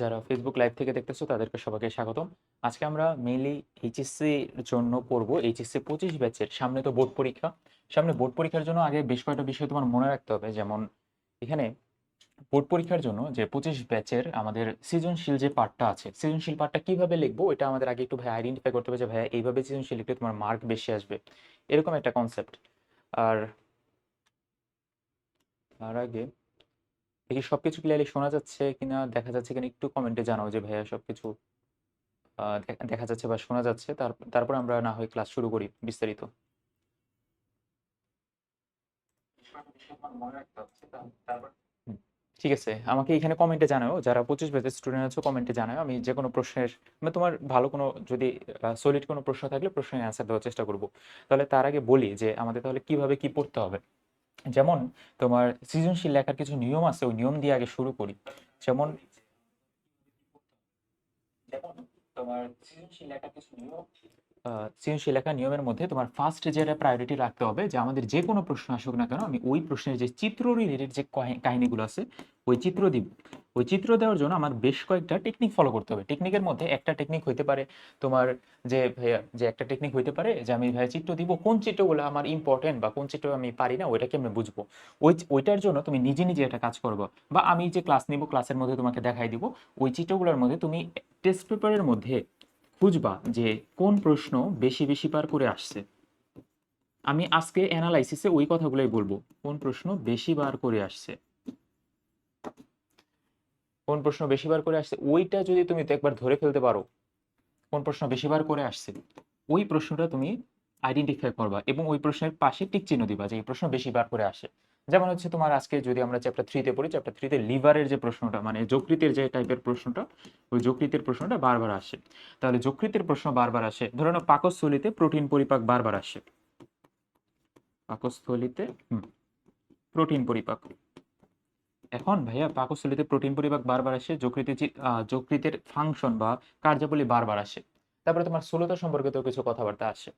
যারা Facebook live থেকে দেখতেছো, তাদেরকে সবাইকে স্বাগতম। আজকে আমরা মেইনলি এইচএসসির জন্য পড়ব। এইচএসসি পঁচিশ ব্যাচের সামনে তো বোর্ড পরীক্ষা। সামনে বোর্ড পরীক্ষার জন্য আগে বেশ কয়েকটা বিষয় তোমার মনে রাখতে হবে। যেমন এখানে বোর্ড পরীক্ষার জন্য যে পঁচিশ ব্যাচের আমাদের সৃজনশীল যে পার্টটা আছে, সৃজনশীল পার্টটা কীভাবে লিখব এটা আমাদের আগে একটু ভাই আইডেন্টিফাই করতে হবে যে, ভাইয়া, এইভাবে সৃজনশীল লিখলে তোমার মার্ক বেশি আসবে। এরকম একটা কনসেপ্ট আর, তার আগে দেখি সবকিছু ক্লিয়ারলি শোনা যাচ্ছে কিনা? দেখা যাচ্ছে কিনা? একটু কমেন্টে জানাও যে ভাইয়া সবকিছু দেখা যাচ্ছে বা শোনা যাচ্ছে। তার, তারপর আমরা না হয় ক্লাস শুরু করি বিস্তারিত। ঠিক আছে। আমাকে এখানে কমেন্টে জানাও। যারা পঁচিশ ব্যাচের স্টুডেন্ট আছো কমেন্টে জানাও। আমি যে কোনো প্রশ্নের মানে তোমার ভালো কোনো যদি সলিড কোনো প্রশ্ন থাকলে প্রশ্নের অ্যান্সার দেওয়ার চেষ্টা করব। তাহলে তার আগে বলি যে আমাদের তাহলে কীভাবে কি পড়তে হবে। যেমন তোমার সৃজনশীল লেখার কিছু নিয়ম আছে, ওই নিয়ম দিয়ে আগে শুরু করি। যেমন সৃজনশীল লেখার নিয়মের মধ্যে তোমার ফার্স্ট যেটা প্রায়োরিটি রাখতে হবে, যে আমাদের যে কোনো প্রশ্ন আসুক না কেন, আমি ওই প্রশ্নের যে চিত্র রিলেটেড যে কাহিনীগুলো আছে, ওই চিত্র দিব। ওই চিত্র দেওয়ার জন্য আমার বেশ কয়েকটা টেকনিক ফলো করতে হবে। টেকনিকের মধ্যে একটা টেকনিক হইতে পারে তোমার যে ভাইয়া, যে একটা টেকনিক হইতে পারে যে আমি ভাইয়া চিত্র দিব, কোন চিত্রগুলো আমার ইম্পর্টেন্ট বা কোন চিত্র আমি পারি না, ওইটাকে আমি বুঝব। ওই ওইটার জন্য তুমি নিজে নিজে একটা কাজ করব বা আমি যে ক্লাস নিব ক্লাসের মধ্যে তোমাকে দেখাই দিব, ওই চিত্রগুলোর মধ্যে তুমি টেস্ট পেপারের মধ্যে খুঁজবা যে কোন প্রশ্ন বেশি বেশি বার করে আসছে। আমি আজকে অ্যানালাইসিসে ওই কথাগুলোই বলব, কোন প্রশ্ন বেশি বার করে আসছে। কোন প্রশ্ন বেশি বার করে আসছে, ওইটা যদি তুমি একবার ধরে ফেলতে পারো, কোন প্রশ্ন বেশি বার করে আসছে, ওই প্রশ্নটা তুমি আইডেন্টিফাই করবা এবং ওই প্রশ্নের পাশে টিক চিহ্ন দিবা যে এই প্রশ্ন বেশি বার করে আসে। যেমন হচ্ছে তোমার আজকে যদি আমরা চ্যাপ্টার থ্রিতে পড়ি চ্যাপ্টার থ্রিতে লিভারের যে প্রশ্নটা মানে যকৃতের যে টাইপের প্রশ্নটা, ওই যকৃতের প্রশ্নটা বারবার আসে। তাহলে যকৃতের প্রশ্ন বারবার আসে। ধরে নাও পাকস্থলিতে প্রোটিন পরিপাক বারবার আসে। পাকস্থলিতে প্রোটিন পরিপাক। এখন ভাইয়া পাকস্থলিতে প্রোটিন পরিপাক বারবার আসে যকৃতে যকৃতের ফাংশন বা কার্যাবলী বারবার আসে। তারপরে তোমার স্থূলতা সম্পর্কিত কিছু কথাবার্তা আসে।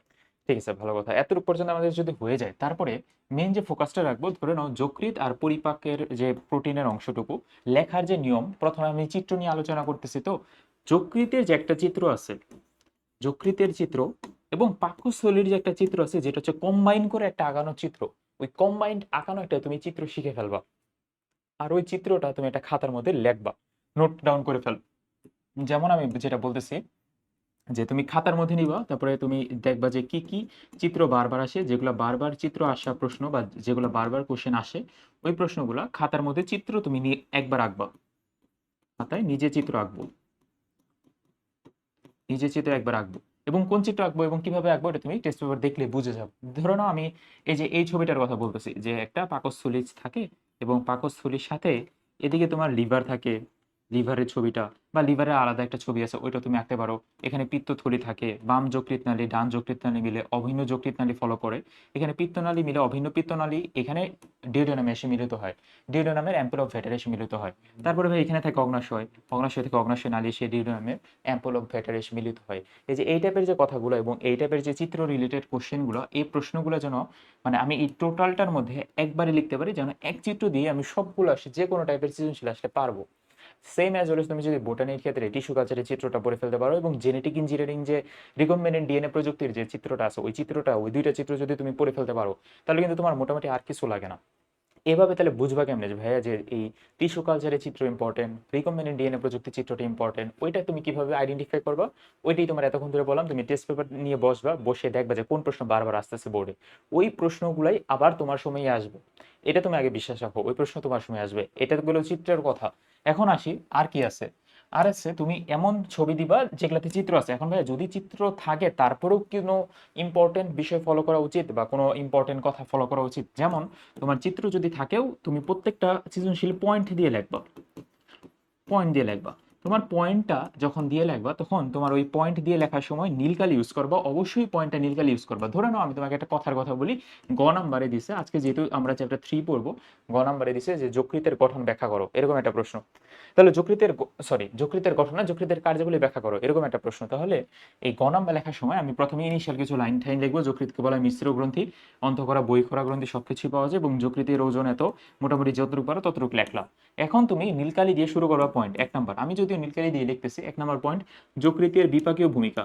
ঠিক আছে, ভালো কথা। এতটুকু পর্যন্ত আমাদের যদি হয়ে যায়, তারপরে মেন যে ফোকাসটা রাখব, ধরে নাও যকৃত আর পরিপাকের যে প্রোটিনের অংশটুকু, লেখার যে নিয়ম, প্রথমে আমি চিত্র নিয়ে আলোচনা করতেছি তো, যকৃতের যে একটা চিত্র আছে, যকৃতের চিত্র এবং পাকস্থলীর যে একটা চিত্র আছে, যেটা হচ্ছে কম্বাইন করে একটা আঁকানো চিত্র। ওই কম্বাইন্ড আঁকানো একটা তুমি চিত্র শিখে ফেলবা। আর ওই চিত্রটা তুমি একটা খাতার মধ্যে লেখবা। নোট ডাউন করে ফেল। যেমন আমি যেটা বলতেছি, যে তুমি খাতার মধ্যে নিবা, তারপরে তুমি দেখবা যে কি কি চিত্র বারবার আসে, যেগুলো বারবার চিত্র আসা প্রশ্ন বা যেগুলো বারবার কোশ্চেন আসে, ওই প্রশ্নগুলো খাতার মধ্যে চিত্র তুমি নিয়ে একবার আঁকবা। খাতায় নিজে চিত্র আঁকবো। নিজে চিত্র একবার আঁকবো। এবং কোন চিত্র আঁকবো এবং কীভাবে আঁকবো এটা তুমি টেস্ট পেপার দেখলে বুঝে যাবে ধরো না আমি এই যে এই ছবিটার কথা বলতেছি, যে একটা পাকস্থলী থাকে এবং পাকস্থলীর সাথে এদিকে তোমার লিভার থাকে। লিভারের ছবিটা বা লিভারের আলাদা একটা ছবি আছে, ওইটা তুমি আঁকতে পারো। এখানে পিত্তথলি থাকে, বাম যকৃত নালী ডান যকৃত নালী মিলে অভিন্ন যকৃত নালী ফলো করে। এখানে পিত্তনালী মিলে অভিন্ন পিত্তনালী, এখানে ডিওডোনামে এসে মিলিত হয়। ডিওডোনামের অ্যাম্পল অফ ভেটার এসে মিলিত হয়। তারপরে ভাই এখানে থাকে অগ্নাশয়। অগ্নাশয় থেকে অগ্নাশয় নালী এসে ডিওডোনামের অ্যাম্পল অফ ভেটার এসে মিলিত হয়। এই যে এই টাইপের যে কথাগুলো এবং এই টাইপের যে চিত্র রিলেটেড কোশ্চেনগুলো এই প্রশ্নগুলো যেন মানে আমি এই টোটালটার মধ্যে একবারে লিখতে পারি, যেন এক চিত্র দিয়ে আমি সবগুলো আসে, যে কোনো টাইপের সৃজনশীল আসলে পারব। সেম অ্যাজ ওয়েল তুমি যদি বোটানির ক্ষেত্রে টিস্যু কালচারের চিত্রটা পড়ে ফেলতে পারো এবং জেনেটিক ইঞ্জিনিয়ারিং যে রিকম্বিনেন্ট ডিএনএ প্রযুক্তির যে চিত্রটা আছে, ওই চিত্রটা, ওই দুইটা চিত্র যদি তুমি পড়ে ফেলতে পারো, তাহলে কিন্তু তোমার মোটামুটি আর কিছু লাগে না। এভাবে তাহলে বুঝবা কেমনে যে ভাইয়া যে এই টিস্যু কালচারের চিত্র ইম্পর্টেন্ট রিকমেন্ডেড ডিএনএ প্রযুক্তি চিত্রটা ইম্পর্টেন্ট ওইটা তুমি কীভাবে আইডেন্টিফাই করবা? ওইটাই তোমার এতক্ষণ ধরে বললাম, তুমি টেস্ট পেপার নিয়ে বসবা, বসে দেখবা যে কোন প্রশ্ন বারবার আসতেছে বোর্ডে ওই প্রশ্নগুলাই আবার তোমার সময়ই আসবে। এটা তুমি আগে বিশ্বাস রাখো, ওই প্রশ্ন তোমার সময় আসবে। এটা গেলো চিত্রের কথা। এখন আসি, আর কি আছে? আর আছে তুমি এমন ছবি দিবা যেগুলাতে চিত্র আছে। এখন ভাই যদি চিত্র থাকে, তারপরেও কোনো ইম্পর্টেন্ট বিষয় ফলো করা উচিত বা কোনো ইম্পর্টেন্ট কথা ফলো করা উচিত। যেমন, তোমার চিত্র যদি থাকেও, তুমি প্রত্যেকটা সৃজনশীল পয়েন্ট দিয়ে লিখবা। পয়েন্ট দিয়ে লিখবা। তোমার পয়েন্টটা যখন দিয়ে লিখবা, তখন তোমার ওই পয়েন্ট দিয়ে লেখার সময় নীলকাল ইউজ করবা, অবশ্যই পয়েন্টটা নীলকাল ইউজ করবা। ধরে নাও, আমি তোমাকে একটা কথার কথা বলি, গ নাম্বারে দিছে, আজকে যেহেতু আমরা চ্যাপ্টার থ্রি পড়ব, গ নাম্বারে দিছে যে যকৃতের গঠন ব্যাখ্যা করো, এরকম একটা প্রশ্ন। তাহলে যকৃতের সরি যকৃতের গঠন না, যকৃতের কার্যাবলী ব্যাখ্যা করো, এরকম একটা প্রশ্ন। তাহলে এই গ নাম্বার লেখার সময় আমি প্রথমে ইনিশিয়াল কিছু লাইন টাইন লিখব, যকৃতকে বলা মিশ্র গ্রন্থি অন্তঃকরা বইখরা গ্রন্থি সবকিছুই পাওয়া যায় এবং যকৃতের ওজন এত, মোটামুটি যতটুকু পারো ততটুকু লেখলাম। এখন তুমি নীলকালি দিয়ে শুরু করবা পয়েন্ট এক নাম্বার আমি যদি যদিও নীলকালি দিয়ে লিখতেছি, এক নম্বর পয়েন্ট যকৃতের বিপাকীয় ভূমিকা।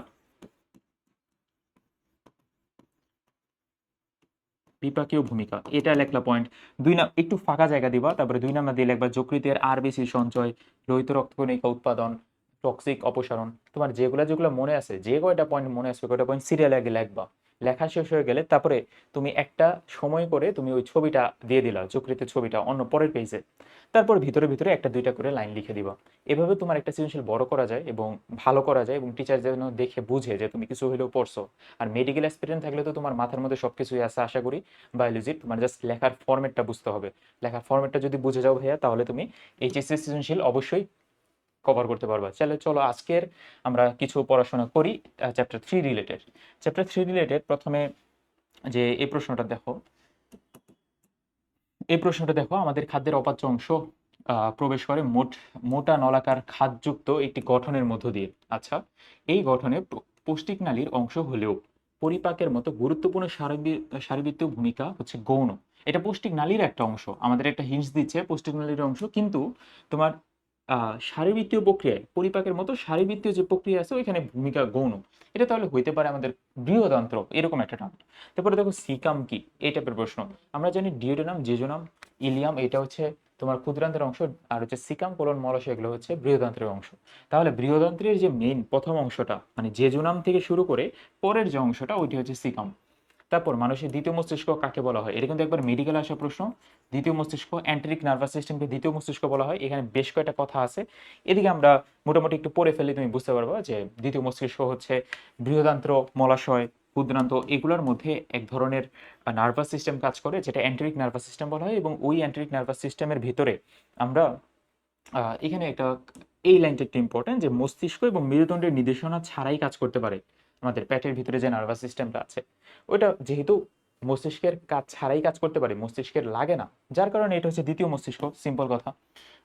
বিপাকীয় ভূমিকা, এটা লেখলা পয়েন্ট দুই না একটু ফাঁকা জায়গা দিবা, তারপরে দুই নাম্বার দিয়ে লিখবা, যকৃতের আরবিসি সঞ্চয় লোহিত রক্তকণিকা উৎপাদন টক্সিক অপসারণ। তোমার যেগুলো যেগুলো মনে আছে, যে কয়টা পয়েন্ট মনে আছে, কয়টা পয়েন্ট সিরিয়াল আগে লিখবা। লেখা শেষ হয়ে গেলে তারপরে তুমি একটা সময় করে তুমি ওই ছবিটা দিয়ে দিলা যকৃতের ছবিটা অন্য পরের পেজে তারপর ভিতরে ভিতরে একটা দুইটা করে লাইন লিখে দিবা। এভাবে তোমার একটা সৃজনশীল বড় করা যায় এবং ভালো করা যায় এবং টিচার যেন দেখে বুঝে যে তুমি কিছু হলেও পড়ছো। আর মেডিকেল এক্সপিরিয়েন্স থাকলে তো তোমার মাথার মধ্যে সবকিছুই আছে আশা করি। বায়োলজি তোমার জাস্ট লেখার ফরম্যাটটা বুঝতে হবে। লেখার ফরম্যাটটা যদি বুঝে যাও ভাইয়া, তাহলে তুমি এইচএসসি সৃজনশীল অবশ্যই কভার করতে পারবা। চলো চলো আজকের আমরা কিছু পড়াশোনা করি chapter three related chapter three related প্রথমে যে এই প্রশ্নটা দেখো। এই প্রশ্নটা দেখো, আমাদের খাদ্যের অপাচ্য অংশ প্রবেশ করে মোট, মোটা নলাকার খাদযুক্ত একটি গঠনের মধ্য দিয়ে। আচ্ছা এই গঠনে পৌষ্টিক নালীর অংশ হলেও পরিপাকের মতো গুরুত্বপূর্ণ শারীরবৃত্তীয় ভূমিকা হচ্ছে গৌণ। এটা পৌষ্টিক নালীর একটা অংশ। আমাদের একটা হিন্স দিচ্ছে, পৌষ্টিক নালীর অংশ। কিন্তু তোমার শারীরবৃত্তীয় প্রক্রিয়ায়, পরিপাকের মতো শারীরবৃত্তীয় যে প্রক্রিয়া আছে, ওইখানে ভূমিকা গৌণ। এটা তাহলে হইতে পারে আমাদের বৃহদন্ত্র, এরকম একটা নাম তারপরে দেখো সিকাম কি, এই টাইপের প্রশ্ন। আমরা জানি ডিওডোনাম, জেজোনাম, ইলিয়াম, এটা হচ্ছে তোমার ক্ষুদ্রান্তের অংশ, আর হচ্ছে সিকাম, কোলন, মলস, এগুলো হচ্ছে বৃহদন্ত্রের অংশ। তাহলে বৃহদন্ত্রের যে মেইন প্রথম অংশটা মানে জেজোনাম থেকে শুরু করে, পরের যে অংশটা, ওইটি হচ্ছে সিকাম। তারপর মানুষের দ্বিতীয় মস্তিষ্ক কাকে বলা হয়? এটা কিন্তু একবার মেডিকেল আসা প্রশ্ন। দ্বিতীয় মস্তিষ্ক অ্যান্টারিক নার্ভাস সিস্টেমকে দ্বিতীয় মস্তিষ্ক বলা হয়। এখানে বেশ কয়েকটা কথা আছে। এদিকে আমরা মোটামুটি একটু পড়ে ফেলে তুমি বুঝতে পারবা যে দ্বিতীয় মস্তিষ্ক হচ্ছে বৃহদান্ত্র, মলাশয়, ক্ষুদ্রান্ত এগুলোর মধ্যে এক ধরনের নার্ভাস সিস্টেম কাজ করে, যেটা অ্যান্টারিক নার্ভাস সিস্টেম বলা হয় এবং ওই অ্যান্টারিক নার্ভাস সিস্টেমের ভিতরে আমরা এখানে একটা এই লাইনটা একটু ইম্পর্টেন্ট যে মস্তিষ্ক এবং মেরুদণ্ডের নির্দেশনা ছাড়াই কাজ করতে পারে। আমাদের পেটের ভিতরে যে নার্ভাস সিস্টেমটা আছে, ওইটা যেহেতু মস্তিষ্কের কাজ ছাড়াই কাজ করতে পারে, মস্তিষ্কের লাগে না। যার কারণে এটা হচ্ছে দ্বিতীয় মস্তিষ্ক সিম্পল কথা।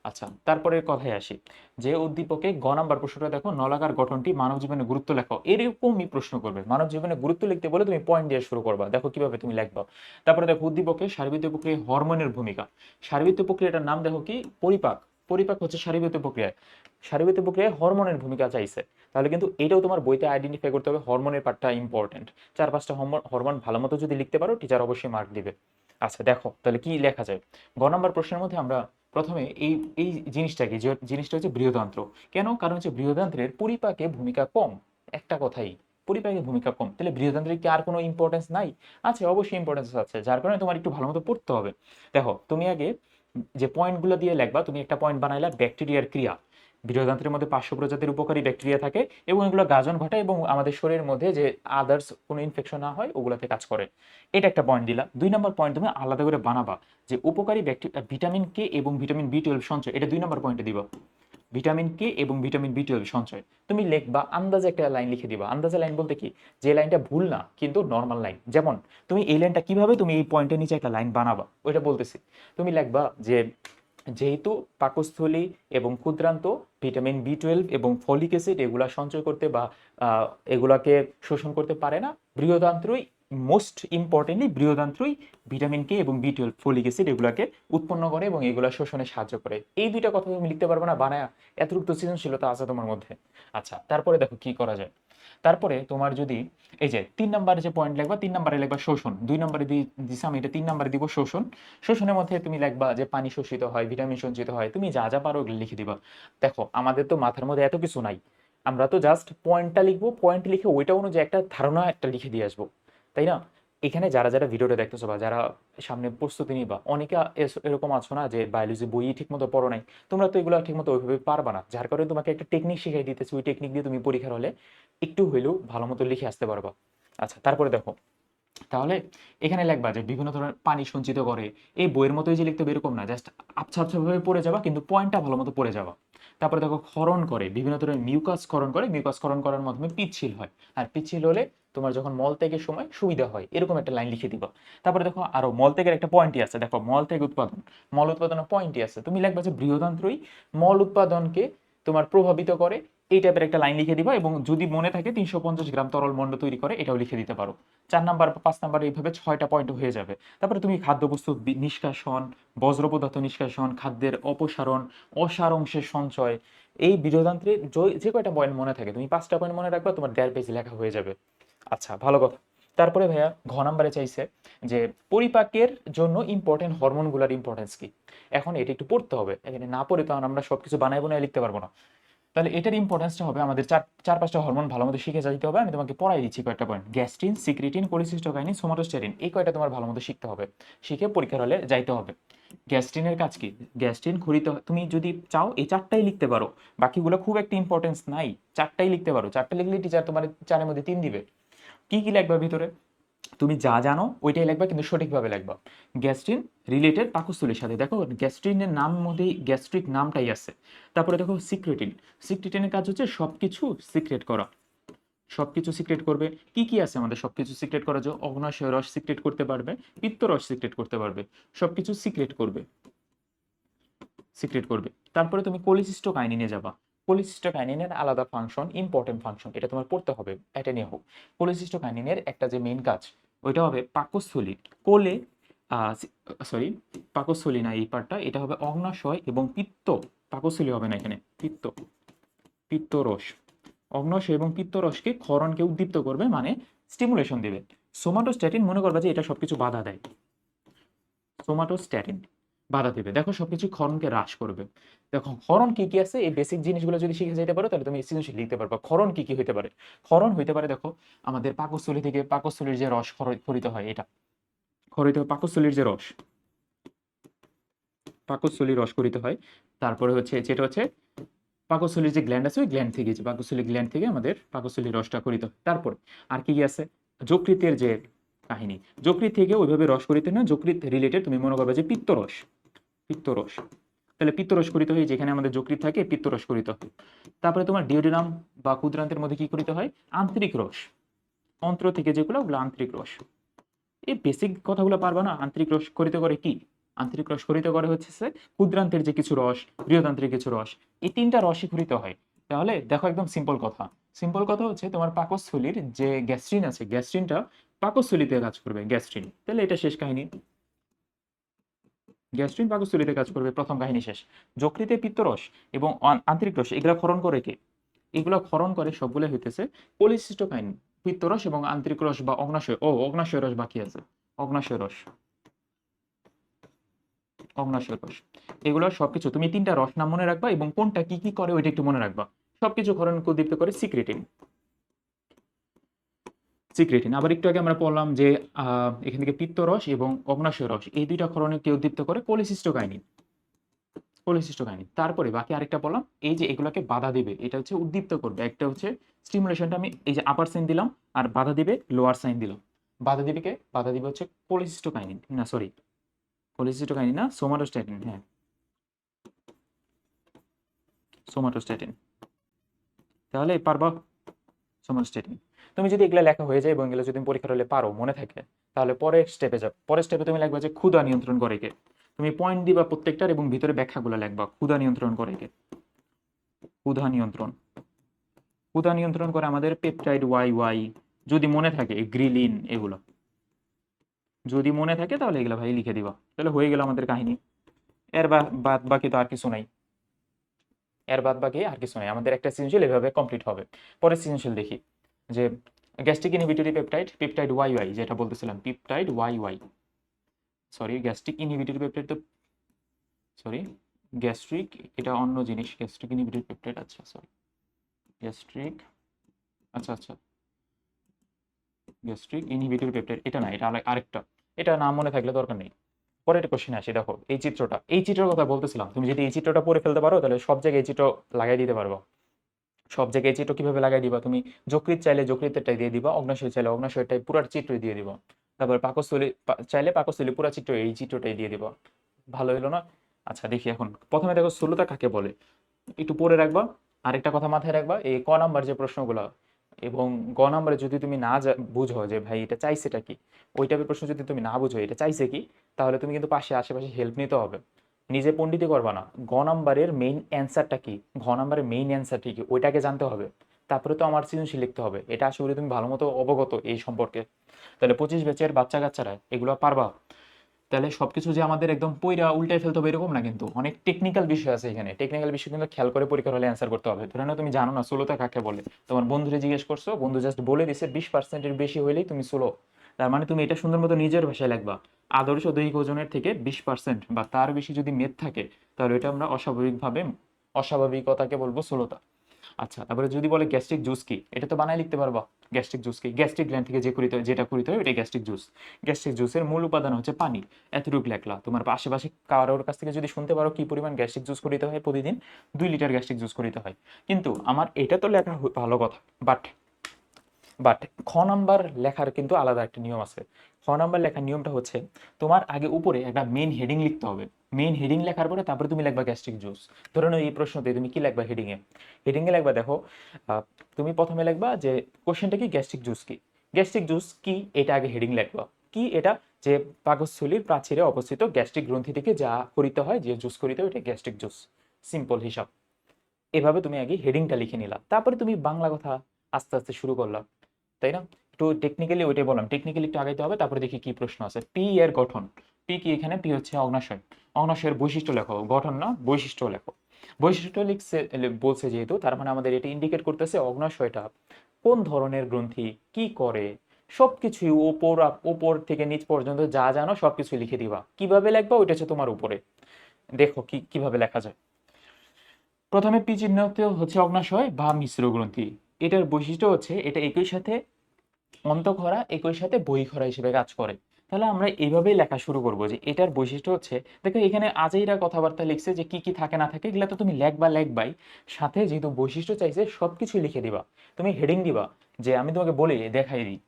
আচ্ছা তারপরে কথায় আসি। যে উদ্দীপকে গ নাম্বার প্রশ্নটা দেখো, নলাকার গঠনটি মানব জীবনে গুরুত্ব লেখো। এরকমই প্রশ্ন করবে। মানব জীবনে গুরুত্ব লিখতে বলে তুমি পয়েন্ট দিয়ে শুরু করবা। দেখো কীভাবে তুমি লিখবা। তারপরে দেখো উদ্দীপকে শারীরবৃত্তীয় প্রক্রিয়া হরমোনের ভূমিকা। সার্বিত প্রক্রিয়াটার নাম দেখো কি? পরিপাক। পরিপাক হচ্ছে শারীরবৃত্তীয় প্রক্রিয়া শারীরবৃত্তীয় প্রক্রিয়ায় হরমোনের ভূমিকা চাইছে। তাহলে কিন্তু এটাও তোমার বইতে আইডেন্টিফাই করতে হবে, হরমোনের পার্টটা ইম্পর্টেন্ট চার পাঁচটা হরমোন ভালো মতো যদি লিখতে পারো টিচার অবশ্যই মার্ক দিবে। আচ্ছা দেখো, তাহলে কি লেখা যায়? গ নম্বর প্রশ্নের মধ্যে আমরা প্রথমে এই এই জিনিসটা কি যে জিনিসটা হচ্ছে বৃহদান্ত্র। কেন? কারণ হচ্ছে বৃহদান্ত্রের পরিপাকে ভূমিকা কম। একটা কথাই, পরিপাকে ভূমিকা কম। তাহলে বৃহদান্ত্রের কি আর কোনো ইম্পর্টেন্স নাই? আছে, অবশ্যই ইম্পর্টেন্স আছে। যার কারণে তোমার একটু ভালো মতো পড়তে হবে। দেখো, তুমি আগে যে পয়েন্টগুলো দিয়ে লেখবা, তুমি একটা পয়েন্ট বানাইলা ব্যাকটেরিয়ার ক্রিয়া। বিরোধান্তের মধ্যে পাঁচশো প্রজাতির উপকারী ব্যাকটেরিয়া থাকে এবং এগুলো গাজন ঘটায় এবং আমাদের শরীরের মধ্যে যে আদার্স কোনো ইনফেকশন না হয়, ওগুলোতে কাজ করে। এটা একটা পয়েন্ট দিলা দুই নম্বর পয়েন্ট তুমি আলাদা করে বানাবা যে উপকারী ব্যাকটেরিয়া ভিটামিন কে এবং ভিটামিন বি টুয়েলভ সঞ্চয়, এটা দুই নম্বর পয়েন্টে দিবা। ভিটামিন কে এবং ভিটামিন বি টুয়েলভ সঞ্চয়। তুমি লিখবা, আন্দাজে একটা লাইন লিখে দিবা। আন্দাজে লাইন বলতে কি? যে লাইনটা ভুল না, কিন্তু নর্মাল লাইন। যেমন, তুমি এই লাইনটা কীভাবে তুমি এই পয়েন্টের নিচে একটা লাইন বানাবা? ওইটা বলতেছি। তুমি লিখবা যে, যেহেতু পাকস্থলী এবং ক্ষুদ্রান্ত, ভিটামিন বি টুয়েলভ এবং ফলিক অ্যাসিড এগুলা সঞ্চয় করতে বা এগুলাকে শোষণ করতে পারে না, বৃহদান্ত্রই মোস্ট ইম্পর্টেন্টলি বৃহদান্ত্রই ভিটামিন কে এবং বি টুয়েলভ ফলিক অ্যাসিড এগুলাকে উৎপন্ন করে এবং এগুলো শোষণে সাহায্য করে। এই দুইটা কথা তুমি লিখতে পারবে না, বানায়া এতটুকু তো সৃজনশীলতা আছে তোমার মধ্যে। আচ্ছা তারপরে দেখো কি করা যায়। তারপরে তোমার যদি এই যে তিন নাম্বারে যে পয়েন্ট লিখবা, তিন নাম্বারে লিখবা শোষণ। দুই নাম্বারে দিছি আমি এটা তিন নাম্বারে দিব শোষণ। শোষণের মধ্যে তুমি লিখবা যে পানি শোষিত হয় ভিটামিন সঞ্চিত হয়, তুমি যা যা পারো লিখে দিবা। দেখো, আমাদের তো মাথার মধ্যে এত কিছু নাই। আমরা তো জাস্ট পয়েন্টটা লিখব পয়েন্ট লিখে ওইটা অনুযায়ী একটা ধারণা একটা লিখে দিয়ে আসব। তাই না? এখানে যারা যারা ভিডিওটা দেখতেছো বা যারা সামনে প্রস্তুতি নিবা, অনেকে এরকম আছো না যে বায়োলজি বই ঠিকমতো পড়ো নাই। তোমরা তো এগুলো ঠিকমতো ওইভাবে পারবা না, যার কারণে তোমাকে একটা টেকনিক শিখাই দিতেছি। ওই টেকনিক দিয়ে তুমি পরীক্ষার হলে একটু হইলেও ভালো মতো লিখে আসতে পারবা। আচ্ছা তারপরে দেখো, তাহলে এখানে লিখবা যে বিভিন্ন ধরনের পানি সঞ্চিত করে। এই বইয়ের মতোই যে লিখতে এরকম না জাস্ট আবছা ভাবে পড়ে যাবা, কিন্তু পয়েন্টটা ভালো মতো পড়ে যাবা। তারপরে দেখো, ক্ষরণ করে, বিভিন্ন ধরনের মিউকাস ক্ষরণ করে মিউকাস ক্ষরণ করার মাধ্যমে পিচ্ছিল হয়। আর পিচ্ছিল হলে তোমার যখন মল ত্যাগের সময় সুবিধা হয়, এরকম একটা লাইন লিখে দিবা। তারপরে দেখো আরও মল ত্যাগের একটা পয়েন্টই আছে, দেখো মল ত্যাগ উৎপাদন। মল উৎপাদনের পয়েন্টই আছে। তুমি লিখবা যে বৃহদান্ত্রই মল উৎপাদনকে তোমার প্রভাবিত করে, এই টাইপের একটা লাইন লিখে দিবা এবং যদি মনে থাকে তিনশো পঞ্চাশ গ্রাম তরল মণ্ড তৈরি করে, এটাও লিখে দিতে পারো। চার নাম্বার পাঁচ নাম্বার এইভাবে ছয়টা পয়েন্ট হয়ে যাবে। তারপরে তুমি খাদ্যবস্তু নিষ্কাশন, বজ্র পদার্থ নিষ্কাশন, খাদ্যের অপসারণ, অসার অংশের সঞ্চয়, এই বীজতন্ত্রের যে- যে কয়টা পয়েন্ট মনে থাকে, তুমি পাঁচটা পয়েন্ট মনে রাখবা, তোমার দেড় পেজ লেখা হয়ে যাবে। আচ্ছা ভালো কথা। তারপরে ভাইয়া ঘ নাম্বারে চাইছে যে পরিপাকের জন্য ইম্পর্টেন্ট হরমোনগুলোর ইম্পর্টেন্স কি? এখন এটা একটু পড়তে হবে। এখানে না পড়ে তো আমরা সবকিছু বানাই বানাই লিখতে পারব না। তাহলে এটার ইম্পর্টেন্সটা হবে আমাদের চার চার পাঁচটা হরমোন ভালো মতো শিখে যাইতে হবে। আমি তোমাকে পড়াই দিচ্ছি কয়েকটা পয়েন্ট গ্যাস্ট্রিন, সিক্রিটিন কোলিসিস্টোকাইনিন সোমাটোস্টেরিন, এই কয়টা তোমার ভালো মতো শিখতে হবে। শিখে পরীক্ষার হলে যাইতে হবে। গ্যাস্ট্রিনের কাজ কি? গ্যাস্ট্রিন খরিত তুমি যদি চাও এই চারটাই লিখতে পারো। বাকিগুলো খুব একটা ইম্পর্টেন্স নাই। চারটাই লিখতে পারো। চারটা লিখলে টিচার তোমার চারের মধ্যে তিন দিবে। কি কি লাগবে ভিতরে? তুমি যা জানো, ওইটাই লিখবা কিন্তু সঠিকভাবে লিখবা গ্যাস্ট্রিন রিলেটেড পাকস্থলীর সাথে। দেখো, গ্যাস্ট্রিনের নাম মধ্যেই গ্যাস্ট্রিক নামটাই আছে। তারপরে দেখো, সিক্রেটিন। সিক্রেটিনের কাজ হচ্ছে সব কিছু সিক্রেট করা। সব কিছু সিক্রেট করবে। কি কি আছে আমাদের? সব কিছু সিক্রেট করার জন্য অগ্নাশয় রস সিক্রেট করতে পারবে, পিত্ত রস সিক্রেট করতে পারবে। সব কিছু সিক্রেট করবে। সিক্রেট করবে। তারপরে তুমি কোলিসিস্টোকাইনিনে যাবা। কোলিসিস্টোকাইনিনের আলাদা ফাংশন ইম্পর্টেন্ট ফাংশন এটা তোমার পড়তে হবে এটা নিয়ে হোক। কোলিসিস্টোকাইনিনের একটা যে মেইন কাজ, ওইটা হবে পাকস্থলী কোলে সরি পাকস্থলী না এই পার্টটা এটা হবে অগ্নাশয় এবং পিত্ত। পাকস্থলী হবে না এখানে, পিত্ত। পিত্তরস। অগ্নাশয় এবং পিত্তরসকে ক্ষরণকে উদ্দীপ্ত করবে মানে স্টিমুলেশন দেবে। সোমাটোস্ট্যাটিন মনে করবে যে এটা সবকিছু বাধা দেয়। সোমাটোস্ট্যাটিন বাধা দেবে। দেখো সবকিছু ক্ষরণকে হ্রাস করবে। দেখো ক্ষরণ কি কি আছে? এই বেসিক জিনিসগুলো যদি শিখে যেতে পারো, তাহলে তুমি সৃজনশীল লিখতে পারবে। ক্ষরণ কি কি হইতে পারে? ক্ষরণ হইতে পারে, দেখো আমাদের পাকস্থলী থেকে পাকস্থলীর যে রস খর- খরিত হয়, এটা। খরিত পাকস্থলীর যে রস পাকস্থলীর রস খরিত হয়, তারপরে হচ্ছে যেটা হচ্ছে পাকস্থলীর যে গ্ল্যান্ড আছে, ওই গ্ল্যান্ড থেকে যে পাকস্থলীর গ্ল্যান্ড থেকে আমাদের পাকস্থলীর রসটা খরিত হয়। তারপর আর কি কি আছে? যকৃতের যে কাহিনী। যকৃত থেকে ওইভাবে রস করিতে না যকৃত রিলেটেড তুমি মনে করবে যে পিত্তরস। পিত্তরস। তাহলে পিত্তরস করিত হয়, যেখানে আমাদের যকৃত থাকে, পিত্তরস করিত তারপরে তোমার ডিওডিনাম বা ক্ষুদ্রান্তের মধ্যে কি করিত হয়? আন্তরিক রস। অন্ত্র থেকে যেগুলো, ওগুলো আন্তরিক রস। এই বেসিক কথাগুলো পারবা না? আন্তরিক রস করিত করে কি? আন্তরিক রস করিত করে হচ্ছে সে ক্ষুদ্রান্তের যে কিছু রস, বৃহদান্ত্রিক কিছু রস, এই তিনটা রসই করিত হয়। তাহলে দেখো একদম সিম্পল কথা। সিম্পল কথা হচ্ছে তোমার পাকস্থলীর যে গ্যাস্ট্রিন আছে গ্যাস্ট্রিনটা পাকস্থলীতে কাজ করবে গ্যাস্ট্রিন তাহলে এটা শেষ কাহিনী। গ্যাস্ট্রিন পাকস্থলীতে কাজ করবে, প্রথম কাহিনী শেষ। যকৃতে পিত্তরস এবং আন্তরিক রস, এগুলা ক্ষরণ করে কে? এগুলো ক্ষরণ করে সবগুলো হইতেছে পলিসিস্টোকাইন পিত্তরস এবং আন্তরিক রস বা অগ্নাশয়, ও অগ্নাশয় রস বাকি আছে। অগ্নাশয় রস। অগ্নাশয় রস। এগুলো সবকিছু, তুমি তিনটা রস নাম মনে রাখবা এবং কোনটা কি কি করে ওইটা একটু মনে রাখবা। সবকিছু ক্ষরণ উদ্দীপ্ত করে সিক্রেটিন সিক্রেটিন আবার একটু আগে আমরা বললাম যে এখান থেকে পিত্তরস এবং অগ্নাশয় রস, এই দুইটা ক্ষরণকে উদ্দীপ্ত করে? কোলিসিস্টোকাইনিন কোলিসিস্টোকাইনিন তারপরে বাকি আরেকটা বললাম এই যে এগুলোকে বাধা দিবে, এটা হচ্ছে উদ্দীপ্ত করবে। একটা হচ্ছে স্টিমুলেশনটা আমি এই যে আপার সাইন দিলাম, আর বাধা দিবে লোয়ার সাইন দিলাম। বাধা দিবে কে? বাধা দিবে হচ্ছে কোলিসিস্টোকাইনিন না সরি কোলিসিস্টোকাইনিন না সোমাটোস্ট্যাটিন হ্যাঁ। সোমাটোস্ট্যাটিন তাহলে পারবা সোমাটোস্ট্যাটিন তুমি যদি এগুলো লেখা হয়ে যায় এবং এগুলো যদি তুমি পরীক্ষার হলে পারো, মনে থাকে, তাহলে পরের স্টেপে যাও। পরের স্টেপে তুমি লিখবা যে ক্ষুদা নিয়ন্ত্রণ করে কে। তুমি পয়েন্ট দিবা প্রত্যেকটার এবং ভিতরে ব্যাখ্যাগুলো লিখবা ক্ষুদা নিয়ন্ত্রণ করে কে। ক্ষুধা নিয়ন্ত্রণ। ক্ষুধা নিয়ন্ত্রণ করে আমাদের পেপটাইড ওয়াই ওয়াই যদি মনে থাকে গ্রিলিন এগুলো। যদি মনে থাকে, তাহলে এগুলো ভাই লিখে দিবা। তাহলে হয়ে গেল আমাদের কাহিনী। এর বাদ বাকি তো আর কিছু নাই। এর বাদ বাকি আর কিছু নাই। আমাদের একটা সৃজনশীল এভাবে কমপ্লিট হবে। পরের সৃজনশীল দেখি। যে gastric inhibitory peptide peptide Y Y যেটা বলতেছিলাম peptide Y Y sorry gastric inhibitory peptide তো সরি গ্যাস্ট্রিক এটা অন্য জিনিস গ্যাস্ট্রিক ইনহিবিটরি পেপটাইড আচ্ছা সরি গ্যাস্ট্রিক আচ্ছা আচ্ছা। গ্যাস্ট্রিক ইনহিবিটরি পেপটাইড এটা না, এটা আরেকটা। এটা নাম মনে থাকলে দরকার নেই। পরের কোশ্চেন আসি, দেখো, এই চিত্রটা। এই চিত্রের কথা বলতেছিলাম, তুমি যদি এই চিত্রটা পরে ফেলতে পারো, তাহলে সব জায়গায় এই চিত্র লাগাই দিতে পারব। সব জায়গায় চিত্র কীভাবে লাগাই দিবা? তুমি যকৃত চাইলে যকৃতেরটাই দিয়ে দিবা, অগ্নাশয় চাইলে অগ্নাশয়টাই পুরো চিত্রই দিয়ে দিবা। তারপর পাকস্থলী চাইলে পাকস্থলী পুরো চিত্র এই চিত্রটাই দিয়ে দিবা। ভালো হলো না? আচ্ছা দেখি এখন। প্রথমে দেখো স্থূলতা কাকে বলে? একটু পরে রাখবা। আরেকটা কথা মাথায় রাখবা, এই ক নাম্বার যে প্রশ্নগুলো, এবং গ নাম্বারে যদি তুমি না বুঝো যে ভাই এটা চাইছেটা কি? ওই টাইপের প্রশ্ন যদি তুমি না বুঝো এটা চাইছে কি? তাহলে তুমি কিন্তু পাশে, আশেপাশে হেল্প নিতে হবে। নিজে পণ্ডিতই করবা না। গ নাম্বারের মেইন অ্যান্সারটা কি? ঘ নাম্বারের মেইন অ্যান্সারটা কি? ওইটাকে জানতে হবে। তারপরে তো আমার সৃজনশীল লিখতে হবে। এটা আসলে তুমি ভালো মতো অবগত এই সম্পর্কে। তাহলে পঁচিশ ব্যাচের বাচ্চা কাচ্চারা এগুলো পারবা? তাহলে সবকিছু যে আমাদের একদম পইরা উল্টায় ফেলতে হবে এরকম না কিন্তু? অনেক টেকনিক্যাল বিষয় আছে এখানে। টেকনিক্যাল বিষয় কিন্তু খেয়াল করে পরীক্ষার হলে অ্যান্সার করতে হবে। ধরে তুমি জানো না সোলোটা কাকে বলে? তোমার বন্ধুরে জিজ্ঞেস করছ, বন্ধু জাস্ট বলে দিছে, বিশ পার্সেন্টের বেশি হইলেই তুমি সোলো তার মানে তুমি এটা সুন্দর মতো নিজের ভাষায় লিখবা। আদর্শ দৈহিক ওজনের থেকে বিশ পার্সেন্ট বা তার বেশি যদি মেদ থাকে, তাহলে এটা আমরা অস্বাভাবিকভাবে, অস্বাভাবিকতাকে বলব ষোলোটা। আচ্ছা তারপরে যদি বলে গ্যাস্ট্রিক জুস কি? এটা তো বানায় লিখতে পারবা। গ্যাস্ট্রিক জুস কি? গ্যাস্ট্রিক গ্ল্যান্ড থেকে যে করিতে হয়, যেটা করিতে হয় এটা গ্যাস্ট্রিক জুস গ্যাস্ট্রিক জুসের মূল উপাদান হচ্ছে পানি। এতটুকু লেখলা। তোমার আশেপাশে কারোর কাছ থেকে যদি শুনতে পারো কি পরিমাণ গ্যাস্ট্রিক জুস করিতে হয় প্রতিদিন, দুই লিটার গ্যাস্ট্রিক জুস করিতে হয়। কিন্তু আমার এটা তো লেখা ভালো কথা বাট বাট খ নাম্বার লেখার কিন্তু আলাদা একটা নিয়ম আছে। খ নাম্বার লেখার নিয়মটা হচ্ছে, তোমার আগে উপরে একটা মেন হেডিং লিখতে হবে। মেন হেডিং লেখার পরে তারপরে তুমি লিখবা গ্যাস্ট্রিক জুস ধরে নাও এই প্রশ্নতে তুমি কি লিখবা হেডিংয়ে হেডিংয়ে লিখবা দেখো তুমি প্রথমে লিখবা যে কোশ্চেনটা কি গ্যাস্ট্রিক জুস কি? গ্যাস্ট্রিক জুস কি, এটা আগে হেডিং লিখবা। কি এটা? যে পাকস্থলীর প্রাচীরে অবস্থিত গ্যাস্ট্রিক গ্রন্থি থেকে যা করিতে হয়, যে জুস করিতে হয় এটা গ্যাস্ট্রিক জুস সিম্পল হিসাব। এভাবে তুমি আগে হেডিংটা লিখে নিলা। তারপরে তুমি বাংলা কথা আস্তে আস্তে শুরু করলা। তাই না? একটু টেকনিক্যালি ওইটাই বললাম। টেকনিক্যালি একটু আগাইতে হবে, তারপরে দেখি কি প্রশ্ন আছে। পি এর গঠন। পি কি এখানে? পি হচ্ছে অগ্নাশয়। অগ্নাশয়ের বৈশিষ্ট্য লেখো। গঠন না, বৈশিষ্ট্য লেখো। বৈশিষ্ট্য লিখছে বলছে যেহেতু, তার মানে আমাদের এটা ইন্ডিকেট করতেছে অগ্নাশয়টা কোন ধরনের গ্রন্থি, কি করে, সবকিছুই ওপর ওপর থেকে নিচ পর্যন্ত যা জানো, সবকিছু লিখে দিবা। কীভাবে লিখবা? ওইটা হচ্ছে তোমার উপরে। দেখো কি, কীভাবে লেখা যায়। প্রথমে পি চিহ্নতে হচ্ছে অগ্নাশয় বা মিশ্র গ্রন্থি। এটার বৈশিষ্ট্য হচ্ছে, এটা একই সাথে অন্তঃক্ষরা একই সাথে বহিঃক্ষরা হিসেবে কাজ করে। তাহলে আমরা এইভাবেই লেখা শুরু করব যে এটার বৈশিষ্ট্য হচ্ছে, দেখো এখানে আজেইরা কথাবার্তা লিখছে যে কি কি থাকে না থাকে, এগুলো তো তুমি লেখবা, লেখবাই। সাথে যেহেতু বৈশিষ্ট্য চাইছে সব সবকিছু লিখে দিবা। তুমি হেডিং দিবা যে আমি তোমাকে বলি, দেখাই দিই।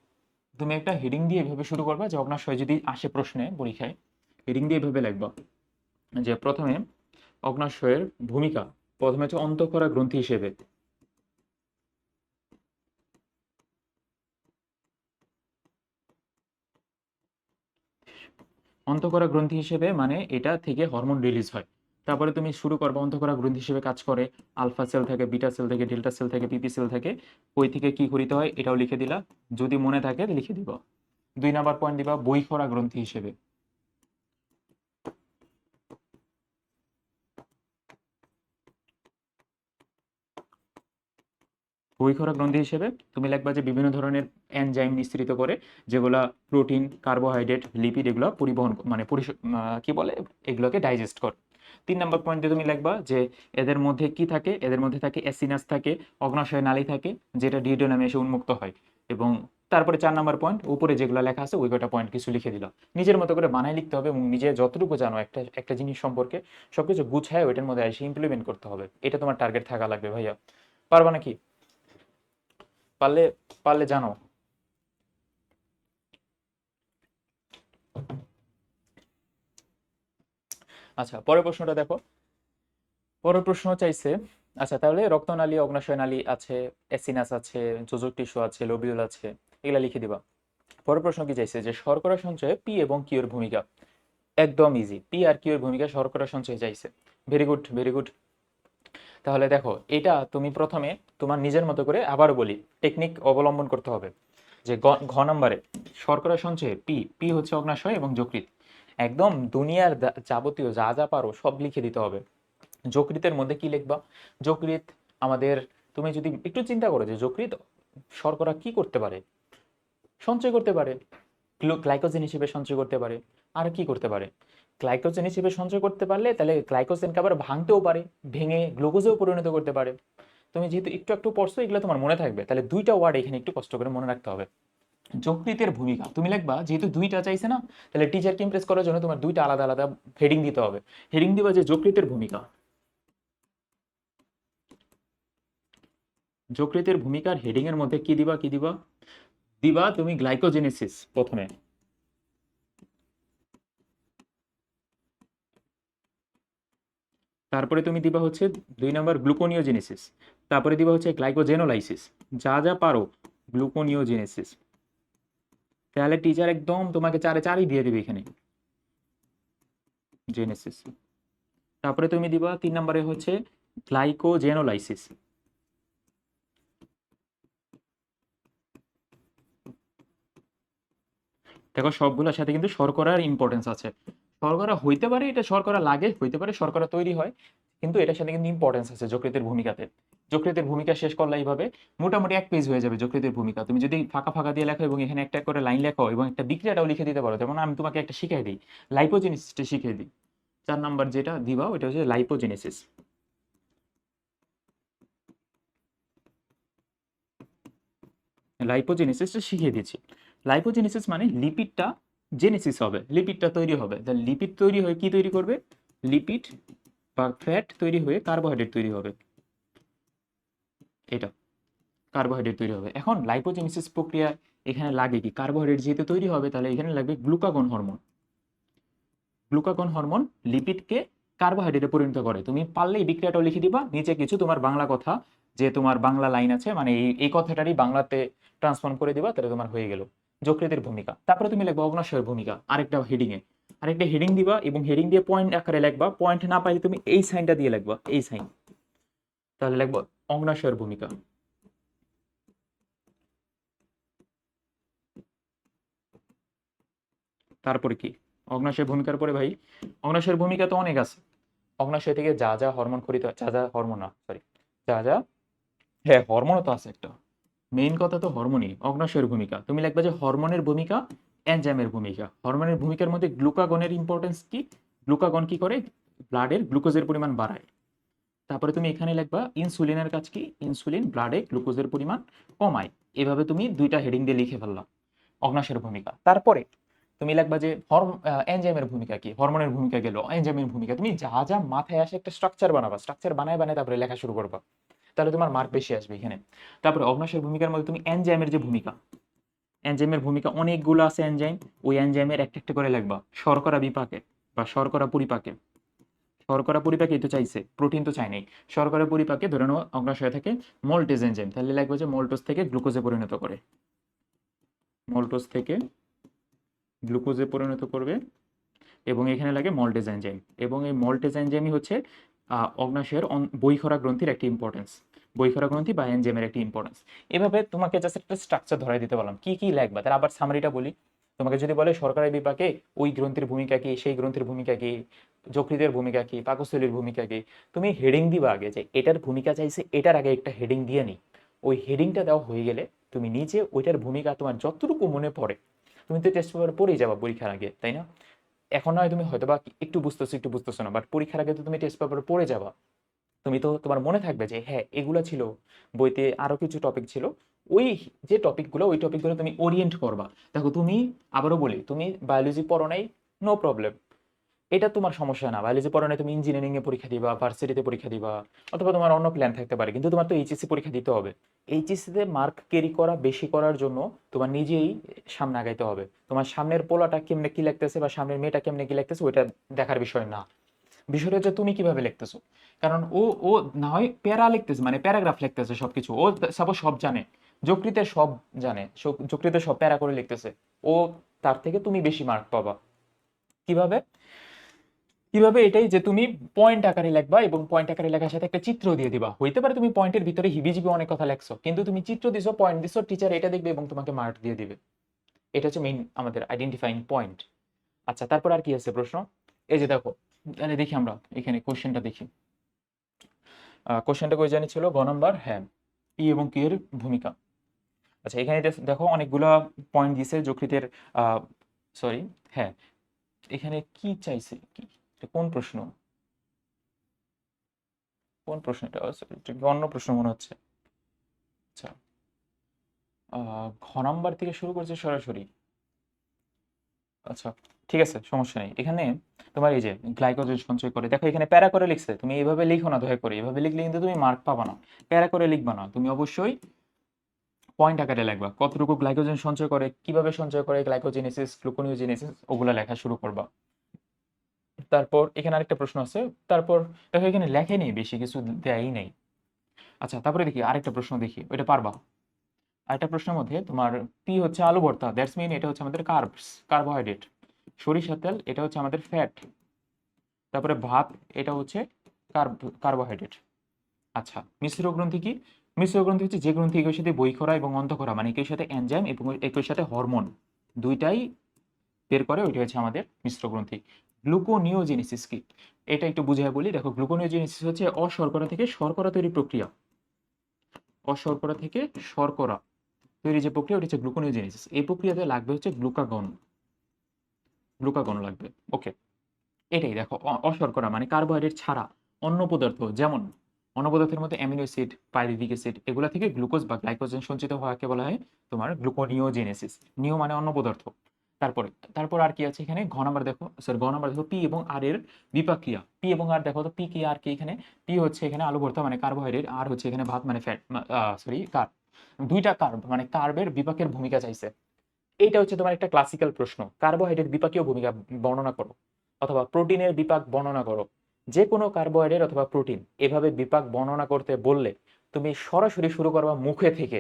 তুমি একটা হেডিং দিয়ে এভাবে শুরু করবা যে অগ্নাশয় যদি আসে প্রশ্নে পরীক্ষায় হেডিং দিয়ে এভাবে লিখবা যে প্রথমে অগ্নাশয়ের ভূমিকা, প্রথমে হচ্ছে অন্তঃক্ষরা গ্রন্থি হিসেবে। অন্তঃক্ষরা গ্রন্থি হিসেবে মানে এটা থেকে হরমোন রিলিজ হয়। তারপরে তুমি শুরু করবে, অন্তকরা গ্রন্থি হিসেবে কাজ করে। আলফা সেল থেকে বিটা সেল থেকে ডেল্টা সেল থেকে পিপি সেল থেকে, ওই থেকে কি করিতে হয় এটাও লিখে দিলা। যদি মনে থাকে, লিখে দিব। দুই নাম্বার পয়েন্ট দিবা, বইখরা গ্রন্থি হিসেবে। বইখরা গ্রন্থি হিসেবে তুমি লিখবা যে বিভিন্ন ধরনের এনজাইম নিঃসৃত করে যেগুলা প্রোটিন কার্বোহাইড্রেট লিপিড এগুলো পরিবহন মানে কি বলে? এগুলোকে ডাইজেস্ট করে। তিন নম্বর পয়েন্টে তুমি লিখবা যে এদের মধ্যে কি থাকে? এদের মধ্যে থাকে অ্যাসিনাস থাকে অগ্নাশয় নালী থাকে, যেটা ডিডো নামে এসে উন্মুক্ত হয়। এবং তারপরে চার নাম্বার পয়েন্ট উপরে যেগুলো লেখা আছে, ওই কটা পয়েন্ট কিছু লিখে দিল। নিজের মতো করে বানাই লিখতে হবে এবং নিজে যতটুকু জানো একটা একটা জিনিস সম্পর্কে সবকিছু গুছায় ওইটার মধ্যে এসে ইমপ্লিমেন্ট করতে হবে। এটা তোমার টার্গেট থাকা লাগবে ভাইয়া। পারবা নাকি? পারলে পারলে জানো আচ্ছা পরের প্রশ্নটা দেখো। পরের প্রশ্ন চাইছে আচ্ছা তাহলে রক্তনালী, অগ্নাশয় নালী আছে, অ্যাসিনাস আছে, যোজক টিস্যু আছে, লোবিউল আছে, এগুলা লিখে দিবা। পরের প্রশ্ন কি চাইছে? যে শর্করা সঞ্চয়ে পি এবং কিউ এর ভূমিকা। একদম ইজি পি আর কিউ এর ভূমিকা শর্করা সঞ্চয়ে চাইছে। ভেরি গুড ভেরি গুড তাহলে দেখো, এটা তুমি প্রথমে তোমার নিজের মতো করে আবার বলি টেকনিক অবলম্বন করতে হবে। যে ঘ নম্বরে, শর্করা সঞ্চয়ে পি পি হচ্ছে অগ্নাশয় এবং যকৃত একদম দুনিয়ার যাবতীয় যা যা পারো সব লিখে দিতে হবে। যকৃতের মধ্যে কি লিখবা? যকৃত আমাদের, তুমি যদি একটু চিন্তা করো যে যকৃত শর্করা কি করতে পারে? সঞ্চয় করতে পারে। গ্লাইকোজেন হিসেবে সঞ্চয় করতে পারে। আর কি করতে পারে? গ্লাইকোজেন হিসেবে সঞ্চয় করতে পারলে তাহলে গ্লাইকোজেনকে আবার ভাঙতেও পারে, ভেঙে গ্লুকোজেও পরিণত করতে পারে। তুমি যেহেতু একটু একটু পড়ছো, এগুলো তোমার মনে থাকবে। তাহলে দুইটা ওয়ার্ড এখানে একটু কষ্ট করে মনে রাখতে হবে। যকৃতের ভূমিকা, তুমি লিখবা, যেহেতু দুইটা চাইছে না, তাহলে টিচারকে ইমপ্রেস করার জন্য তোমার দুইটা আলাদা আলাদা হেডিং দিতে হবে। হেডিং দিবা যে যকৃতের ভূমিকা। যকৃতের ভূমিকার হেডিং এর মধ্যে কি দিবা কি দিবা? দিবা তুমি গ্লাইকোজেনেসিস প্রথমে। তারপরে তুমি দিবা হচ্ছে দুই নম্বর গ্লুকোনিওজেনেসিস। তারপরে দিবা হচ্ছে গ্লাইকোজেনোলাইসিস। যা যা পারো, গ্লুকোনিওজেনেসিস। তাহলে টিচার একদম তোমাকে চারে চারই দিয়ে দিবে এখানে। জেনেসিস। তারপরে তুমি দিবা তিন নম্বরে হচ্ছে গ্লাইকোজেনোলাইসিস। দেখো সবগুলোর সাথে কিন্তু শর্করার ইম্পর্টেন্স আছে। শর্করা হইতে পারে, এটা শর্করা লাগে হইতে পারে শর্করা তৈরি হয়। কিন্তু এটার সাথে কিন্তু ইম্পর্টেন্স আছে যকৃতের ভূমিকাতে। যকৃতের ভূমিকা শেষ করলে এইভাবে মোটামুটি এক পেজ হয়ে যাবে যকৃতের ভূমিকা। তুমি যদি ফাঁকা ফাঁকা দিয়ে লেখো এবং এখানে একটা করে লাইন লেখো এবং একটা বিক্রিয়াটাও লিখে দিতে পারো। যেমন আমি তোমাকে একটা শিখিয়ে দিই। লাইপোজেনেসিসটা শিখিয়ে দিই। চার নাম্বার যেটা দিবা ওটা হচ্ছে লাইপোজেনেসিস লাইপোজেনেসিসটা শিখিয়ে দিচ্ছি। লাইপোজেনেসিস মানে লিপিডটা জেনেসিস হবে লিপিডটা তৈরি হবে। তাহলে লিপিড তৈরি হয়ে কি তৈরি করবে? লিপিড বা ফ্যাট তৈরি হয়ে কার্বোহাইড্রেট তৈরি হবে। এটা কার্বোহাইড্রেট তৈরি হবে। এখন লাইপোজেনেসিস প্রক্রিয়া এখানে লাগে কি? কার্বোহাইড্রেট যেহেতু তৈরি হবে, তাহলে এখানে লাগবে গ্লুকাগন হরমোন গ্লুকাগন হরমোন লিপিডকে কার্বোহাইড্রেটে পরিণত করে। তুমি পারলেই বিক্রিয়াটাও লিখে দিবা। নিচে কিছু তোমার বাংলা কথা, যে তোমার বাংলা লাইন আছে মানে এই এই কথাটারই বাংলাতে ট্রান্সফর্ম করে দিবা, তাহলে তোমার হয়ে গেল। যকৃতের ভূমিকা। তারপরে তুমি লিখবা অগ্নাশয়ের ভূমিকা, আরেকটা হেডিং এ। আরেকটা হেডিং দিবা এবং হেডিং দিয়ে পয়েন্ট আকারে লিখবা। পয়েন্ট না পাইলে তুমি এই সাইনটা দিয়ে লিখবা, এই সাইন তাহলে লিখবা অগ্নাশয়ের ভূমিকা। তারপরে কি? অগ্নাশয়ের ভূমিকার পরে ভাই, অগ্নাশয়ের ভূমিকা তো অনেক আছে। অগ্নাশয় থেকে যা যা হরমোন খরিত যা যা হরমোন না সরি যা যা হ্যাঁ হরমোনও তো আছে একটা। মেইন কথা তো হরমোনই অগ্নাশয়ের ভূমিকা। তুমি লিখবে যে হরমোনের ভূমিকা এনজাইমের ভূমিকা। হরমোনের ভূমিকার মধ্যে গ্লুকাগনের ইম্পর্টেন্স কি? গ্লুকাগন কি করে? ব্লাডের গ্লুকোজের পরিমাণ বাড়ায়। তারপরে তুমি এখানে লিখবা ইনসুলিনের কাজ কি? ইনসুলিন ব্লাডে গ্লুকোজের পরিমাণ কমায়। এভাবে তুমি দুইটা হেডিং দিয়ে লিখে ফেললাম অগ্নাশয়ের ভূমিকা। তারপরে তুমি লিখবা যে হরম এনজাইমের ভূমিকা কি? হরমোনের ভূমিকা গেল। এনজাইমের ভূমিকা। তুমি যা যা মাথায় আসে একটা স্ট্রাকচার বানাবা। স্ট্রাকচার বানায় বানায় তারপরে লেখা শুরু করবা। তাহলে তোমার মার্ক বেশি আসবে এখানে। তারপরে অগ্নাশয়ের ভূমিকার মধ্যে তুমি এনজাইমের যে ভূমিকা এনজাইমের ভূমিকা অনেকগুলো আছে এনজাইম ওই এনজাইমের একটা একটা করে লিখবা শর্করা বিপাকে বা শর্করা পরিপাকে। শর্করা পরিপাকে তো চাইছে প্রোটিন তো চাই নাই। শর্করা পরিপাকে ধরে নাও অগ্নাশয় থেকে মল্টেজ এনজাইম তাহলে লাগবে যে মল্টোজ থেকে গ্লুকোজে পরিণত করে। মল্টোজ থেকে গ্লুকোজে পরিণত করবে এবং এখানে লাগে মল্টেজ এনজাইম এবং এই মল্টেজ এনজাইমই হচ্ছে অগ্নাশয়ের বইখরা গ্রন্থির একটি ইম্পর্টেন্স বইখরা গ্রন্থি বা এনজাইমের একটি ইম্পর্টেন্স এভাবে তোমাকে জাস্ট একটা স্ট্রাকচার ধরাই দিতে বললাম। কি কি লাগবে? তার আবার সামারিটা বলি। তোমাকে যদি বলে সরকারি বিপাকে ওই গ্রন্থির ভূমিকা কি, সেই গ্রন্থির ভূমিকা কি, যকৃতের ভূমিকা কি, পাকস্থলীর ভূমিকা কি, তুমি হেডিং দিবা আগে যে এটার ভূমিকা চাইছে, এটার আগে একটা হেডিং দিয়ে নি ওই হেডিংটা দেওয়া হয়ে গেলে তুমি নিজে ওইটার ভূমিকা তোমার যতটুকু মনে পড়ে, তুমি তো টেস্ট পেপার পড়েই যাবা পরীক্ষার আগে, তাই না? এখন নয়, তুমি হয়তো বা একটু বুঝতেছো একটু বুঝতেছো না বাট পরীক্ষার আগে তো তুমি টেস্ট পেপার পড়ে যাবা। তুমি তো তোমার মনে থাকবে যে হ্যাঁ এগুলো ছিল, বইতে আরও কিছু টপিক ছিল, ওই যে টপিকগুলো ওই টপিকগুলো তুমি ওরিয়েন্ট করবা। দেখো, তুমি, আবারও বলি, তুমি বায়োলজি পড়ো নাই নো প্রবলেম এটা তোমার সমস্যা না বায়োলজি পড়ো নাই তুমি ইঞ্জিনিয়ারিং এ পরীক্ষা দিবা ভার্সিটিতে পরীক্ষা দিবা, অথবা তোমার অন্য প্ল্যান থাকতে পারে, কিন্তু তোমার তো এইচএসসি পরীক্ষা দিতে হবে। এইচএসসিতে মার্ক ক্যারি করা, বেশি করার জন্য তোমার নিজেই সামনে আগাইতে হবে। তোমার সামনের পোলাটা কেমনে কি লাগতেছে বা সামনের মেয়েটা কেমনে কি লাগতেছে ওইটা দেখার বিষয় না। বিষয়টা হচ্ছে তুমি কীভাবে লিখতেছো? কারণ ও ও না হয় প্যারা লিখতেছে মানে প্যারাগ্রাফ লিখতেছে সবকিছু, ও সাপোজ সব জানে, যকৃতে সব জানে যকৃতে সব প্যারা করে লিখতেছে, ও তার থেকে তুমি বেশি মার্ক পাবা। কীভাবে? কীভাবে এটাই যে তুমি পয়েন্ট আকারে লিখবা এবং পয়েন্ট আকারে লেখার সাথে একটা চিত্র দিয়ে দিবা। হইতে পারে তুমি পয়েন্টের ভিতরে হিবিজিবি অনেক কথা লেখছো, কিন্তু তুমি চিত্র দিছো পয়েন্ট দিছো টিচার এটা দেখবে এবং তোমাকে মার্ক দিয়ে দিবে। এটা হচ্ছে মেইন আমাদের আইডেন্টিফাইং পয়েন্ট আচ্ছা তারপর আর কি আছে প্রশ্ন? এই যে দেখো, তাহলে দেখি আমরা এখানে কোশ্চেনটা দেখি। কোশ্চেনটা কই জানি ছিল? গ নাম্বার হ্যাঁ ই এবং কি এর ভূমিকা। আচ্ছা এখানে দেখ- অনেকগুলা পয়েন্ট দিছে যকৃতের সরি হ্যাঁ এখানে কি চাইছে? কি কোন প্রশ্ন? কোন প্রশ্নটা? এটা অন্য প্রশ্ন মনে হচ্ছে? আচ্ছা। ঘ নাম্বার থেকে শুরু করছে সরাসরি। আচ্ছা ঠিক আছে, সমস্যা নেই। এখানে তোমার এই যে গ্লাইকোজেন সঞ্চয় করে, দেখো এখানে প্যারা করে লিখছে, তুমি এইভাবে লিখো না, দয়া করে, এভাবে লিখলে কিন্তু তুমি মার্ক পাবা না। প্যারা করে লিখবা না, তুমি অবশ্যই পয়েন্ট আকারে লিখবা, কতটুকু গ্লাইকোজেন সঞ্চয় করে, কীভাবে সঞ্চয় করে, গ্লাইকোজেনেসিস, গ্লুকোনিওজেনেসিস, ওগুলো লেখা শুরু করবা। তারপর এখানে আরেকটা প্রশ্ন আছে। তারপর দেখো এখানে লেখেনি বেশি কিছু দেয়ই নেই। আচ্ছা তারপরে দেখি, আরেকটা প্রশ্ন দেখি, ওইটা পারবা? আরেকটা প্রশ্নের মধ্যে তোমার পি হচ্ছে আলু ভর্তা দ্যাটস মিন এটা হচ্ছে আমাদের কার্বস কার্বোহাইড্রেট সরিষা তেল, এটা হচ্ছে আমাদের ফ্যাট তারপরে ভাত, এটা হচ্ছে কার্বোহাইড্রেট আচ্ছা মিশ্র গ্রন্থি কি? মিশ্র গ্রন্থি হচ্ছে যে গ্রন্থি একই সাথে বই করা এবং অন্ত করা মানে একই সাথে এনজাইম এবং একই সাথে হরমোন দুইটাই বের করে, ওইটা হচ্ছে আমাদের মিশ্র গ্রন্থি। গ্লুকোনিওজেনেসিস কি? এটা একটু বুঝিয়ে বলি। দেখো, গ্লুকোনিওজেনেসিস হচ্ছে অশর্করা থেকে শর্করা তৈরি প্রক্রিয়া। অশর্করা থেকে শর্করা তৈরি যে প্রক্রিয়া, ওটা হচ্ছে গ্লুকোনিওজেনেসিস। এই প্রক্রিয়াতে লাগবে হচ্ছে গ্লুকাগন। গ্লুকাগন লাগবে। ওকে। এটাই দেখো অশর্করা মানে কার্বোহাইড্রেট ছাড়া অন্য পদার্থ যেমন অন্য পদার্থের মধ্যে অ্যামিনো অ্যাসিড পাইরিক অ্যাসিড, এগুলো থেকে গ্লুকোজ বা গ্লাইকোজেন সঞ্চিত হওয়াকে বলা হয় তোমার গ্লুকোনিওজেনেসিস। নিও মানে অন্য পদার্থ। তারপরে, তারপর আর কি আছে এখানে? ঘ নাম্বার দেখো সরি গ নাম্বার দেখো পি এবং আর এর বিপাক ক্রিয়া পি এবং আর দেখো তো পি কি আর কি এখানে। পি হচ্ছে এখানে আলু ভর্তা মানে কার্বোহাইড্রেট আর হচ্ছে এখানে ভাত মানে ফ্যাট সরি কার্ব দুইটা কার্ব মানে কার্বের বিপাকের ভূমিকা চাইছে। এইটা হচ্ছে তোমার একটা ক্লাসিক্যাল প্রশ্ন। কার্বোহাইড্রেট বিপাকীয় ভূমিকা বর্ণনা করো, অথবা প্রোটিনের বিপাক বর্ণনা করো। যে কোনো কার্বোহাইড্রেট অথবা প্রোটিন এভাবে বিপাক বর্ণনা করতে বললে তুমি সরাসরি শুরু করবা মুখে থেকে।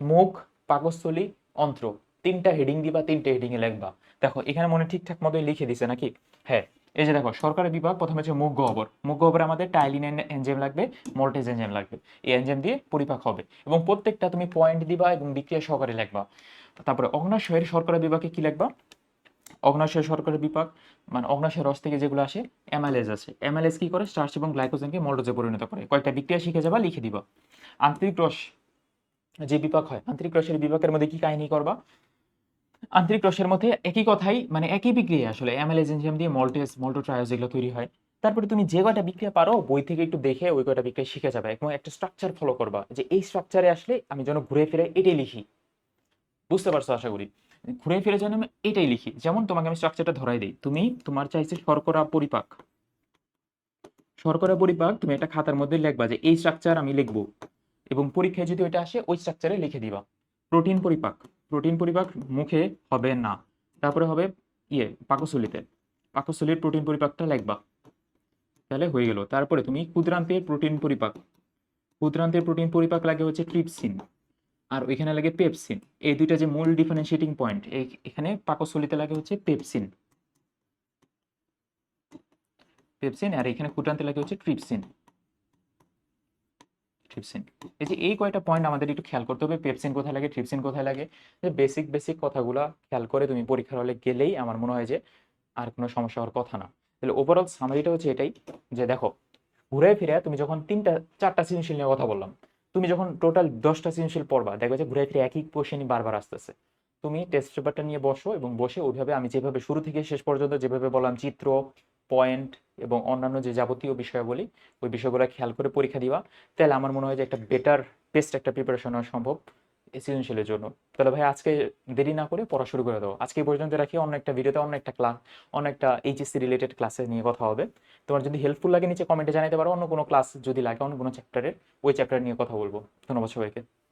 মুখ, পাকস্থলী, অন্ত্র। তিনটা হেডিং দিবা, তিনটা হেডিং এ লিখবা। দেখো, এখানে মনে ঠিকঠাক মতোই লিখে দিছে নাকি? হ্যাঁ এই যে দেখো সরকারি বিভাগ প্রথমে হচ্ছে মুখ গহ্বর মুখ গহ্বরে আমাদের টাইলিন এনজাইম লাগবে মোল্টেজ এনজাইম লাগবে। এই এনজাইম দিয়ে পরিপাক হবে। এবং প্রত্যেকটা তুমি পয়েন্ট দিবা এবং বিক্রিয়া সহকারে লিখবা। তারপরে অগ্নাশয়ের শর্করা বিভাগে কি লিখবা? অগ্নাশয় শর্করা বিপাক মানে অগ্নাশয় রস থেকে যেগুলো আসে অ্যামালেজ আছে। অ্যামালেজ কি করে? স্টার্চ এবং গ্লাইকোজেনকে মল্টোজে পরিণত করে। কয়েকটা বিক্রিয়া শিখে যাবা, লিখে দিবা। আন্তরিক রস, যে বিপাক হয়, আন্তরিক রসের বিপাকের মধ্যে কি কাহিনী করবা? আন্তরিক রসের মধ্যে একই কথাই মানে একই বিক্রিয়া আসলে। এনজাইম দিয়ে মল্টেজ মল্টোট্রায়োজ এগুলো তৈরি হয়। তারপরে তুমি যে কয়টা বিক্রিয়া পারো, বই থেকে একটু দেখে ওই কয়টা বিক্রিয়া শিখে যাবে। এবং একটা স্ট্রাকচার ফলো করবা যে এই স্ট্রাকচারে আসলে আমি যেন ঘুরে ফিরে এটাই লিখি। বুঝতে পারছ আশা করি? ঘুরে ফিরে যেন আমি এটাই লিখি। যেমন তোমাকে আমি স্ট্রাকচারটা ধরাই দিই। তুমি তোমার চাইছে শর্করা পরিপাক। শর্করা পরিপাক তুমি একটা খাতার মধ্যে লিখবা যে এই স্ট্রাকচার আমি লিখব। এবং পরীক্ষায় যদি ওইটা আসে, ওই স্ট্রাকচারে লিখে দিবা। প্রোটিন পরিপাক। প্রোটিন পরিপাক মুখে হবে না। তারপরে হবে ইয়ে পাকস্থলীতে। পাকস্থলীর প্রোটিন পরিপাকটা লিখবা। তাহলে হয়ে গেল। তারপরে তুমি ক্ষুদ্রান্তের প্রোটিন পরিপাক। ক্ষুদ্রান্তের প্রোটিন পরিপাক লাগে হচ্ছে ট্রিপসিন আর ওইখানে লাগে পেপসিন এই দুইটা যে মূল ডিফারেন্সিয়েটিং পয়েন্ট এখানে পাকস্থলীতে লাগে হচ্ছে পেপসিন পেপসিন আর এখানে ক্ষুদ্রান্তে লাগে হচ্ছে ট্রিপসিন ট্রিপসিন এই যে এই কয়টা পয়েন্ট আমাদের একটু খেয়াল করতে হবে পেপসিন কোথায় লাগে ট্রিপসিন কোথায় লাগে? যে বেসিক বেসিক কথাগুলো খেয়াল করে তুমি পরীক্ষার হলে গেলেই আমার মনে হয় যে আর কোনো সমস্যা হওয়ার কথা না। তাহলে ওভারঅল সামারিটা হচ্ছে এটাই যে দেখো, ঘুরে ফিরে তুমি যখন তিনটা, চারটা সৃজনশীল নিয়ে কথা বললাম, তুমি যখন টোটাল দশটা সৃজনশীল পড়বা, দেখবে যে ঘুরে ফিরে একই কোশ্চেনই বারবার আসতেছে। তুমি টেস্ট পেপারটা নিয়ে বসো এবং বসে ওইভাবে আমি যেভাবে শুরু থেকে শেষ পর্যন্ত যেভাবে বললাম, চিত্র পয়েন্ট এবং অন্যান্য যে যাবতীয় বিষয়াবলী, ওই বিষয়গুলো খেয়াল করে পরীক্ষা দিবা। তাহলে আমার মনে হয় যে একটা বেটার বেস্ট একটা প্রিপারেশন হওয়া সম্ভব সৃজনশীলের জন্য। তাহলে ভাই, আজকে দেরি না করে পড়া শুরু করে দেবো আজকে পর্যন্ত রাখি, অন্য একটা ভিডিওতে অন্য একটা ক্লাস অন্য একটা এইচএসসি রিলেটেড ক্লাসে নিয়ে কথা হবে। তোমার যদি হেল্পফুল লাগে, নিচে কমেন্টে জানাতে পারো, অন্য কোনো ক্লাস যদি লাগে, অন্য কোনো চ্যাপ্টারের ওই চ্যাপ্টার নিয়ে কথা বলব। ধন্যবাদ সবাইকে।